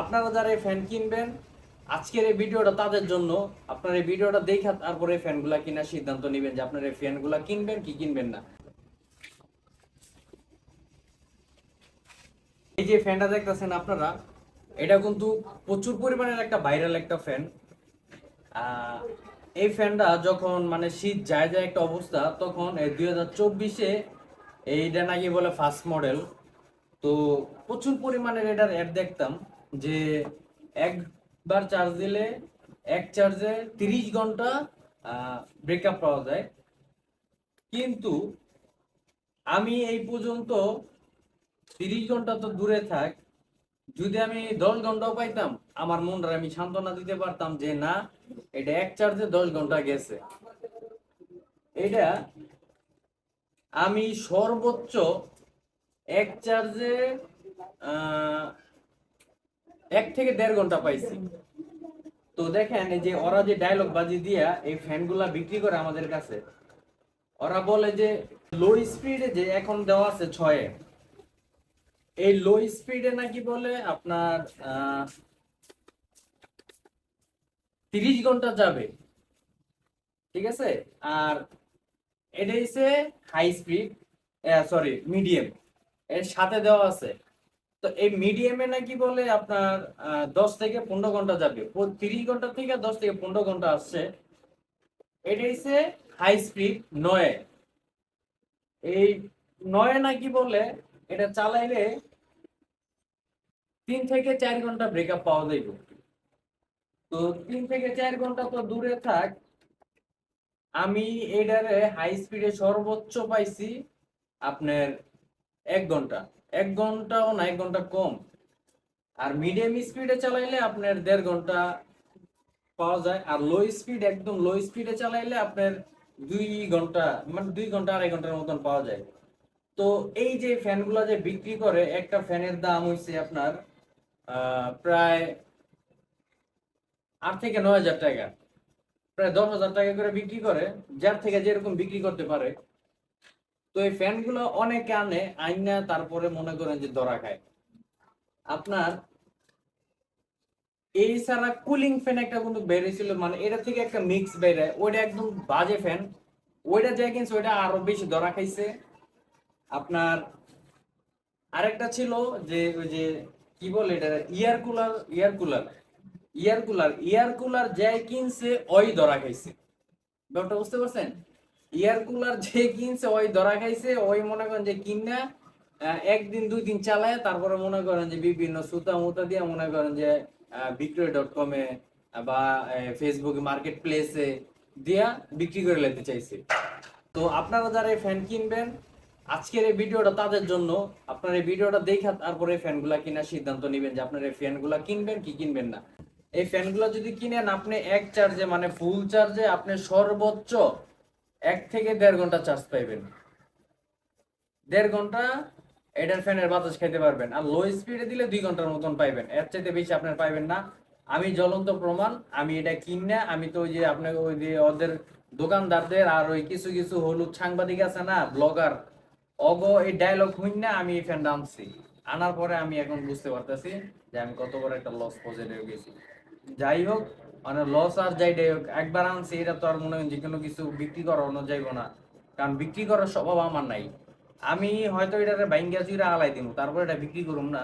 আপনারা যারা এই ফ্যান কিনবেন, আজকের এই ভিডিওটা তাদের জন্য। আপনারা এই ভিডিওটা দেখে তারপরে ফ্যানগুলা কেনার সিদ্ধান্ত নেবেন যে আপনারা এই ফ্যানগুলা কিনবেন কি কিনবেন না। এই যে ফ্যানটা দেখতেছেন আপনারা, এটা কিন্তু প্রচুর পরিমাণের একটা ভাইরাল একটা ফ্যান এই ফ্যানটা যখন মানে শীত যায় যায় একটা অবস্থা, তখন এই দুই হাজার চব্বিশে এইটা নাকি বলে ফার্স্ট মডেল তো প্রচুর পরিমাণের এটার অ্যাড দেখতাম। যে একবার চার্জ দিলে এক চার্জে তিরিশ ঘণ্টা ব্রেকআপ পাওয়া যায়। কিন্তু আমি এই পর্যন্ত তিরিশ ঘণ্টা তো দূরে থাক, যদি আমি দশ ঘন্টাও পাইতাম, আমার মনটা আমি সান্ত্বনা দিতে পারতাম যে না, এটা এক চার্জে দশ ঘণ্টা গেছে। এটা আমি সর্বোচ্চ এক চার্জে এক থেকে দেড় ঘণ্টা পাইছি। তো দেখেন যে ওরা যে ডায়লগ বাজি দিয়া এই ফ্যানগুলা বিক্রি করে আমাদের কাছে, ওরা বলে যে লো স্পিডে যে এখন দেওয়া আছে ছয়ে এই লো স্পিডে নাকি বলে আপনার তিরিশ ঘণ্টা যাবে। ঠিক আছে? আর এটা হাই স্পিড সরি মিডিয়াম এর সাথে দেওয়া আছে। তো এই মিডিয়ামে নাকি বলে আপনার দশ থেকে পনেরো ঘণ্টা যাবে। তিরিশ ঘণ্টা থেকে দশ থেকে পনেরো ঘণ্টা আসছে। এটা হচ্ছে হাই স্পিড নয়। এই নয় নাকি বলে, এটা চালাইলে তিন থেকে চার ঘণ্টা ব্রেকআপ পাওয়া যাইব। তো তিন থেকে চার ঘণ্টা তো দূরে থাক। আমি এটারে হাই স্পিডে সর্বোচ্চ পাইছি আপনার এক ঘণ্টা। এক ঘন্টাও না, এক ঘণ্টা কম। আর মিডিয়াম স্পিডে চালাইলে আপনার দেড় ঘণ্টা পাওয়া যায়। আর লো স্পিড একদম লো স্পিডে চালাইলে আপনার দুই ঘণ্টা মানে দুই ঘণ্টা, আড়াই ঘণ্টার মতন পাওয়া যায়। তো এই যে ফ্যানগুলো যে বিক্রি করে, একটা ফ্যানের দাম হইছে আপনার প্রায় আট থেকে নয় হাজার টাকা। প্রায় দশ হাজার টাকা করে বিক্রি করে, যার থেকে যেরকম বিক্রি করতে পারে। তো এই ফ্যানগুলো অনেকে আনে, আইনা তারপরে মনে করেন যে ধরা খায়। আপনার এই ছাড়া কুলিং ফ্যান একটা কিন্তু বেরিয়েছিল মানে এটা থেকে একটা মিক্স বের ওইটা একদম বাজে ফ্যান ওইটা যে কিনছে ওইটা আরও বেশি ধরা খাইছে। আপনার আরেকটা ছিল যে ওই যে কি বলে এটা? Air cooler air cooler air cooler air cooler যাই কিনছে ওই ধরা খাইছে। ব্যাপারটা বুঝতে পারছেন? এয়ার কুলার যে কিনছে, ওই ধরা খাইছে, ওই মনে করেন যে কিনা একদিন দুই দিন চালায়, তারপরে মনে করেন যে বিভিন্ন সুতা মুতা দিয়ে মনে করেন যে বিক্রয় ডট কমে বা ফেসবুক মার্কেট প্লেসে দিয়া বিক্রি করে নিতে চাইছে। তো আপনারা যারা এই ফ্যান কিনবেন, আজকের এই ভিডিওটা তাদের জন্য। আপনারা এই ভিডিওটা দেখে তারপরে ফ্যানগুলা কেনার সিদ্ধান্ত নেবেন যে আপনারা এই ফ্যানগুলা কিনবেন কি কিনবেন না। এই ফ্যানগুলো যদি কিনেন, আপনি এক চার্জে মানে ফুল চার্জে আপনি সর্বোচ্চ এক থেকে দেড় ঘণ্টা চার্জ পাইবেন। দেড় ঘণ্টা এটার ফ্যানের বাতাস খেতে পারবেন। আর লো স্পিডে দিলে দুই ঘণ্টার মতন পাইবেন। এর চাইতে বেশি আপনার পাইবেন না। আমি জ্বলন্ত প্রমাণ, আমি এটা কিনে, আমি তো ওই যে আপনার ওই যে ওদের দোকানদারদের আর ওই কিছু কিছু হলুদ সাংবাদিক আছে না ব্লগার অগ এই ডায়লগ হইন না, আমি এই ফ্যানটা আনছি। আনার পরে আমি এখন বুঝতে পারতেছি যে আমি কত বড় একটা লস পজিটিভ গেছি। যাই হোক মানে লস আর যাই হোক, একবার আনছি, এটা তো আর মনে হয় যে কোনো কিছু বিক্রি করানো যাইব না। কারণ বিক্রি করার স্বভাব আমার নাই। আমি হয়তো এটাকে বাইঙ্গা চুইরা আলাই দিব তারপর এটা বিক্রি করুম না।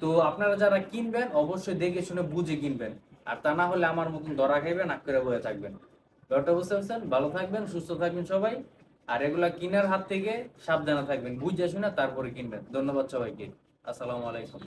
তো আপনারা যারা কিনবেন, অবশ্যই দেখে শুনে বুঝে কিনবেন। আর তা না হলে আমার মতন ধরা খাইবেন আগ করে বয়ে থাকবেন। ব্যাপারটা বুঝতে পারছেন? ভালো থাকবেন, সুস্থ থাকবেন সবাই। আর এগুলা কিনার হাত থেকে সাবধানে থাকবেন, বুঝে শুনে তারপরে কিনবেন। ধন্যবাদ সবাইকে। আসসালামু আলাইকুম।